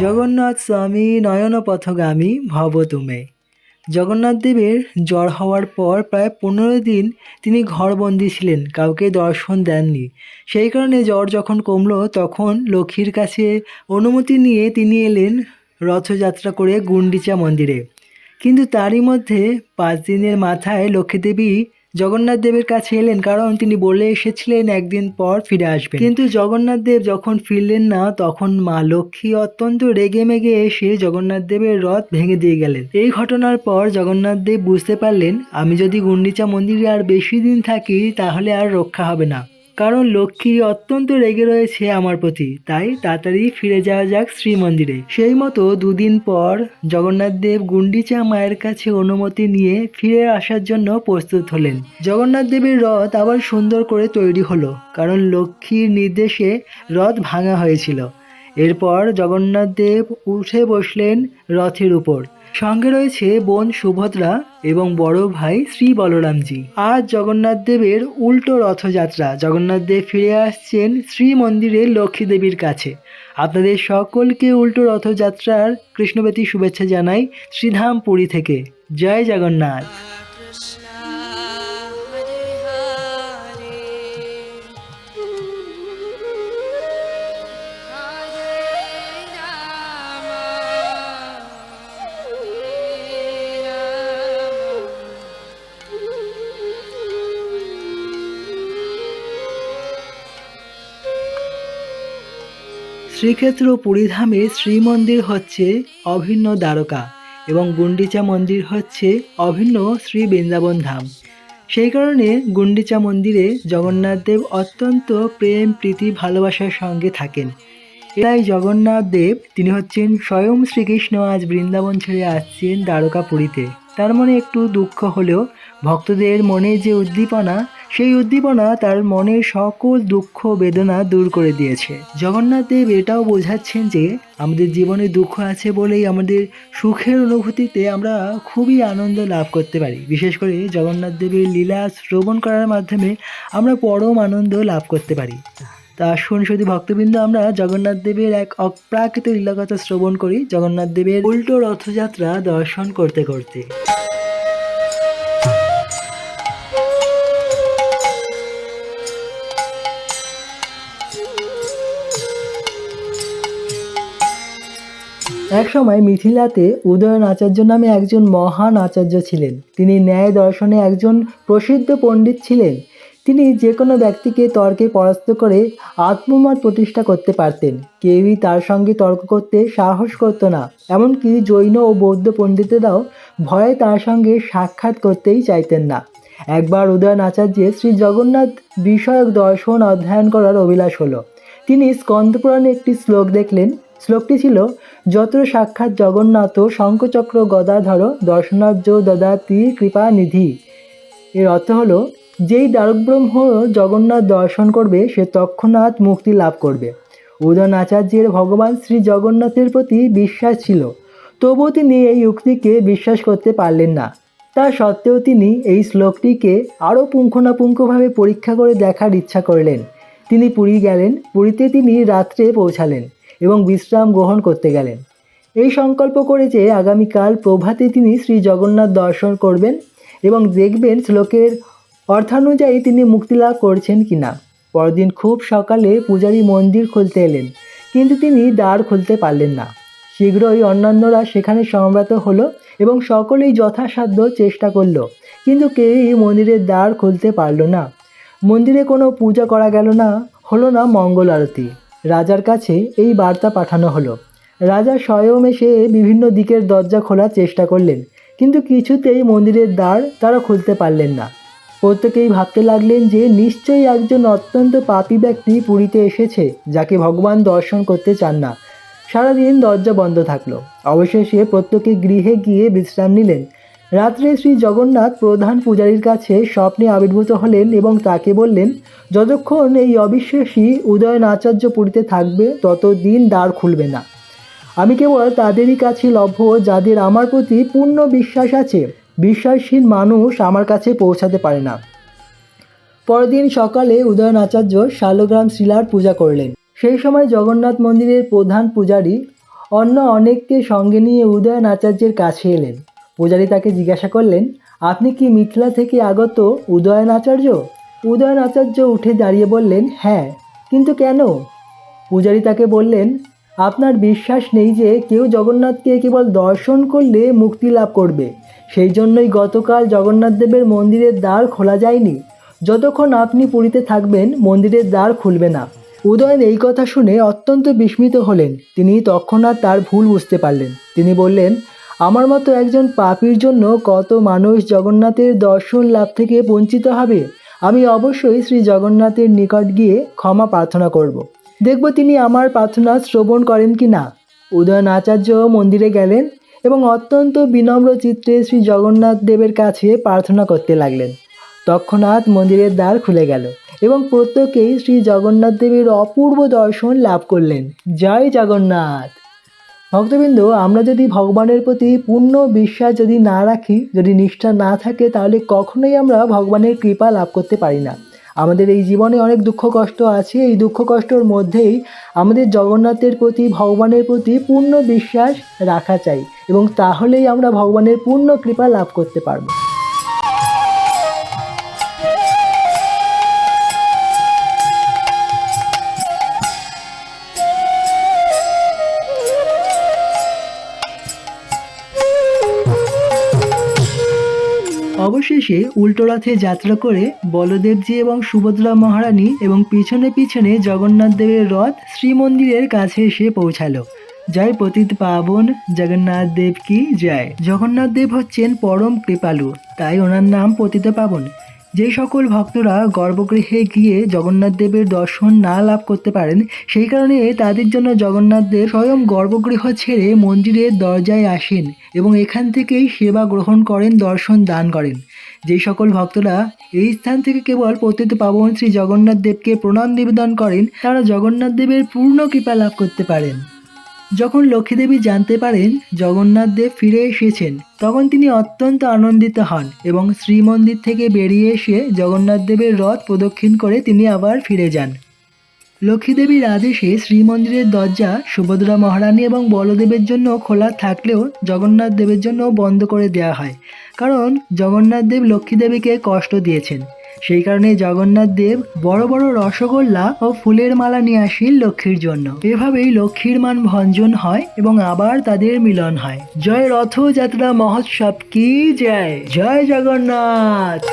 জগন্নাথ স্বামী নয়ন পথগামী ভব তুমে। জগন্নাথ দেবের জ্বর হওয়ার পর প্রায় পনেরো দিন তিনি ঘরবন্দি ছিলেন, কাউকে দর্শন দেননি। সেই কারণে জ্বর যখন কমলো, তখন লক্ষ্মীর কাছে অনুমতি নিয়ে তিনি এলেন রথযাত্রা করে গুন্ডিচা মন্দিরে। কিন্তু তারই মধ্যে পাঁচ দিনের মাথায় লক্ষ্মী দেবী জগন্নাথ দেবের কাছে এলেন, কারণ তিনি বলে এসেছিলেন, একদিন পর ফিরে আসবেন। কিন্তু জগন্নাথ দেব যখন ফিরলেন না, তখন মা লক্ষ্মী অত্যন্ত রেগে মেগে এসে জগন্নাথ দেবের রথ ভেঙে দিয়ে গেলেন। এই ঘটনার পর জগন্নাথ দেব বুঝতে পারলেন, আমি যদি গুন্ডিচা মন্দিরে আর বেশি দিন থাকি, তাহলে আর রক্ষা হবে না। কারণ লক্ষ্মী অত্যন্ত রেগে রয়েছে আমার প্রতি। তাই তাড়াতাড়ি ফিরে যাওয়া যাক শ্রী মন্দিরে সেই মতো দুদিন পর জগন্নাথ দেব গুন্ডিচা মায়ের কাছে অনুমতি নিয়ে ফিরে আসার জন্য প্রস্তুত হলেন। জগন্নাথ দেবের রথ আবার সুন্দর করে তৈরি হলো, কারণ লক্ষ্মীর নির্দেশে রথ ভাঙা হয়েছিল। এরপর জগন্নাথ দেব উঠে বসলেন রথের উপর। সঙ্গে রয়েছে বোন সুভদ্রা এবং বড় ভাই শ্রী বলরামজি। আজ জগন্নাথ দেবের উল্টো রথযাত্রা। জগন্নাথ দেব ফিরে আসছেন শ্রী মন্দিরে লক্ষ্মী দেবীর কাছে। আপনাদের সকলকে উল্টো রথযাত্রার কৃষ্ণবেতী শুভেচ্ছা জানাই শ্রীধাম পুরী থেকে। জয় জগন্নাথ। শ্রীক্ষেত্র পুরীধামে শ্রীমন্দির হচ্ছে অভিন্ন দ্বারকা এবং গুন্ডিচা মন্দির হচ্ছে অভিন্ন শ্রী বৃন্দাবন ধাম। সেই কারণে গুন্ডিচা মন্দিরে জগন্নাথ দেব অত্যন্ত প্রেম, প্রীতি, ভালোবাসার সঙ্গে থাকেন। এটাই জগন্নাথ দেব তিনি হচ্ছেন স্বয়ং শ্রীকৃষ্ণ আজ বৃন্দাবন ছেড়ে আসছেন দ্বারকা পুরীতে। তার মনে একটু দুঃখ হলেও ভক্তদের মনে যে উদ্দীপনা সেই উদ্দীপনা তার মনের সকল দুঃখ, বেদনা দূর করে দিয়েছে। জগন্নাথ দেব এটাও বোঝাচ্ছেন যে, আমাদের জীবনে দুঃখ আছে বলেই আমাদের সুখের অনুভূতিতে আমরা খুবই আনন্দ লাভ করতে পারি। বিশেষ করে জগন্নাথ দেবের লীলা শ্রবণ করার মাধ্যমে আমরা পরম আনন্দ লাভ করতে পারি। তা আসুন শুধু ভক্তবৃন্দ, আমরা জগন্নাথ দেবের এক অপ্রাকৃত লীলাকথা শ্রবণ করি। জগন্নাথ দেবের উল্টো রথযাত্রা দর্শন করতে করতে। একসময় মিথিলাতে উদয়ন আচার্য নামে একজন মহান আচার্য ছিলেন। তিনি ন্যায় দর্শনে একজন প্রসিদ্ধ পণ্ডিত ছিলেন। তিনি যে কোনো ব্যক্তিকে তর্কে পরাস্ত করে আত্মমত প্রতিষ্ঠা করতে পারতেন। কেউই তার সঙ্গে তর্ক করতে সাহস করতো না। এমনকি জৈন ও বৌদ্ধ পণ্ডিতেরাও ভয়ে তার সঙ্গে সাক্ষাৎ করতেই চাইতেন না। একবার উদয়ন আচার্যের শ্রী জগন্নাথ বিষয়ক দর্শন অধ্যয়ন করার অভিলাষ হলো। তিনি স্কন্দপুরাণে একটি শ্লোক দেখলেন শ্লোকটি ছিল, যত্র সাক্ষাৎ জগন্নাথ শঙ্খচক্র গদাধর দর্শনার্য দদাতি কৃপা নিধি। এর অর্থ হলো, যেই দ্বারকব্রহ্ম জগন্নাথ দর্শন করবে, সে তৎক্ষণাৎ মুক্তি লাভ করবে। উদয়ন আচার্যের ভগবান শ্রী জগন্নাথের প্রতি বিশ্বাস ছিল, তবুও তিনি এই উক্তিকে বিশ্বাস করতে পারলেন না। তা সত্ত্বেও তিনি এই শ্লোকটিকে আরও পুঙ্খানুপুঙ্খভাবে পরীক্ষা করে দেখার ইচ্ছা করলেন। তিনি পুরী গেলেন, পুরীতে তিনি রাত্রে পৌঁছালেন। এবং বিশ্রাম গ্রহণ করতে গেলেন। এই সংকল্প করে যে আগামীকাল প্রভাতে তিনি শ্রী জগন্নাথ দর্শন করবেন এবং দেখবেন শ্লোকের অর্থানুযায়ী তিনি মুক্তি লাভ করছেন কিনা। পরদিন খুব সকালে পূজারী মন্দির খুলতে এলেন, কিন্তু তিনি দ্বার খুলতে পারলেন না। শীঘ্রই অন্যান্যরা সেখানে সমবেত হলো এবং সকলেই যথাসাধ্য চেষ্টা করল, কিন্তু কেউই মন্দিরের দ্বার খুলতে পারল না। মন্দিরে কোনো পূজা করা গেল না, হলো না মঙ্গল আরতি। রাজার কাছে এই বার্তা পাঠানো হলো। রাজা স্বয়ং এসে বিভিন্ন দিকের দরজা খোলার চেষ্টা করলেন, কিন্তু কিছুতেই মন্দিরের দ্বার তারা খুলতে পারলেন না। প্রত্যেকেই ভাবতে লাগলেন যে নিশ্চয়ই একজন অত্যন্ত পাপী ব্যক্তি পুরীতে এসেছে, যাকে ভগবান দর্শন করতে চান না। সারাদিন দরজা বন্ধ থাকল। অবশেষে প্রত্যেকে গৃহে গিয়ে বিশ্রাম নিলেন। রাত্রে শ্রী জগন্নাথ প্রধান পূজারীর কাছে স্বপ্নে আবির্ভূত হলেন এবং তাকে বললেন, যতক্ষণ এই অবিশ্বাসী উদয়ন আচার্য পুরীতে থাকবে, ততদিন দ্বার খুলবে না। আমি কেবল তাদেরই কাছে লভ্য, যাদের আমার প্রতি পূর্ণ বিশ্বাস আছে। বিশ্বাসহীন মানুষ আমার কাছে পৌঁছাতে পারে না। পরদিন সকালে উদয়ন আচার্য শালগ্রাম শিলার পূজা করলেন। সেই সময় জগন্নাথ মন্দিরের প্রধান পূজারী অন্য অনেককে সঙ্গে নিয়ে উদয়ন আচার্যের কাছে এলেন। পূজারী তাকে জিজ্ঞাসা করলেন, আপনি কি মিথিলা থেকে আগত উদয়ন আচার্য? উদয়ন আচার্য উঠে দাঁড়িয়ে বললেন হ্যাঁ কিন্তু কেন? পূজারী তাকে বললেন, আপনার বিশ্বাস নেই যে কেউ জগন্নাথকে কেবল দর্শন করলে মুক্তি লাভ করবে। সেই জন্যই গতকাল জগন্নাথ দেবের মন্দিরের দ্বার খোলা যায়নি। যতক্ষণ আপনি পুরীতে থাকবেন, মন্দিরের দ্বার খুলবে না। উদয়ন এই কথা শুনে অত্যন্ত বিস্মিত হলেন। তিনি তৎক্ষণাৎ তার ভুল বুঝতে পারলেন। তিনি বললেন আমার মতো একজন পাপীর জন্য কত মানুষ জগন্নাথের দর্শন লাভ থেকে বঞ্চিত হবে? আমি অবশ্যই শ্রী জগন্নাথের নিকট গিয়ে ক্ষমা প্রার্থনা করব। দেখব তিনি আমার প্রার্থনা শ্রবণ করেন কি না উদয়ন আচার্য মন্দিরে গেলেন এবং অত্যন্ত বিনম্র চিত্রে শ্রী জগন্নাথ দেবের কাছে প্রার্থনা করতে লাগলেন। তৎক্ষণাৎ মন্দিরের দ্বার খুলে গেল এবং প্রত্যেকেই শ্রী জগন্নাথ দেবের অপূর্ব দর্শন লাভ করলেন। জয় জগন্নাথ! ভক্তবৃন্দ, আমরা যদি ভগবানের প্রতি পূর্ণ বিশ্বাস যদি না রাখি, যদি নিষ্ঠা না থাকে, তাহলে কখনোই আমরা ভগবানের কৃপা লাভ করতে পারি না। আমাদের এই জীবনে অনেক দুঃখ কষ্ট আছে, এই দুঃখ কষ্টর মধ্যেই আমাদের জগন্নাথের প্রতি, ভগবানের প্রতি পূর্ণ বিশ্বাস রাখা চাই এবং তাহলেই আমরা ভগবানের পূর্ণ কৃপা লাভ করতে পারব। অবশেষে উল্টো রথে যাত্রা করে বলদেবজি এবং সুভদ্রা মহারানী এবং পিছনে পিছনে জগন্নাথ দেবের রথ শ্রীমন্দিরের কাছে এসে পৌঁছালো। জয় পতিত পাবন জগন্নাথ দেব কি জয়। জগন্নাথ দেব হচ্ছেন পরম কৃপালু, তাই ওনার নাম পতিত পাবন যে সকল ভক্তরা গর্ভগৃহে গিয়ে জগন্নাথ দেবের দর্শন না লাভ করতে পারেন, সেই কারণে তাদের জন্য জগন্নাথ দেব স্বয়ং গর্ভগৃহ ছেড়ে মন্দিরের দরজায় আসেন এবং এখান থেকেই সেবা গ্রহণ করেন, দর্শন দান করেন। যেই সকল ভক্তরা এই স্থান থেকে কেবল পতিত পাবন শ্রী জগন্নাথ দেবকে প্রণাম নিবেদন করেন, তারা জগন্নাথ দেবের পূর্ণ কৃপা লাভ করতে পারেন। যখন লক্ষ্মীদেবী জানতে পারেন জগন্নাথ দেব ফিরে এসেছেন, তখন তিনি অত্যন্ত আনন্দিত হন এবং শ্রীমন্দির থেকে বেরিয়ে এসে জগন্নাথ দেবের রথ প্রদক্ষিণ করে তিনি আবার ফিরে যান। লক্ষ্মীদেবীর আদেশে শ্রীমন্দিরের দরজা সুভদ্রা মহারানী এবং বলদেবের জন্য খোলা থাকলেও জগন্নাথ দেবের জন্য বন্ধ করে দেওয়া হয়, কারণ জগন্নাথ দেব লক্ষ্মীদেবীকে কষ্ট দিয়েছেন। সেই কারণে জগন্নাথ দেব বড় বড় রসগোল্লা ও ফুলের মালা নিয়ে আসেন লক্ষ্মীর জন্য। এভাবেই লক্ষ্মীর মান ভঞ্জন হয় এবং আবার তাদের মিলন হয়। জয় রথযাত্রা মহোৎসব কি? জয়। জয় জগন্নাথ!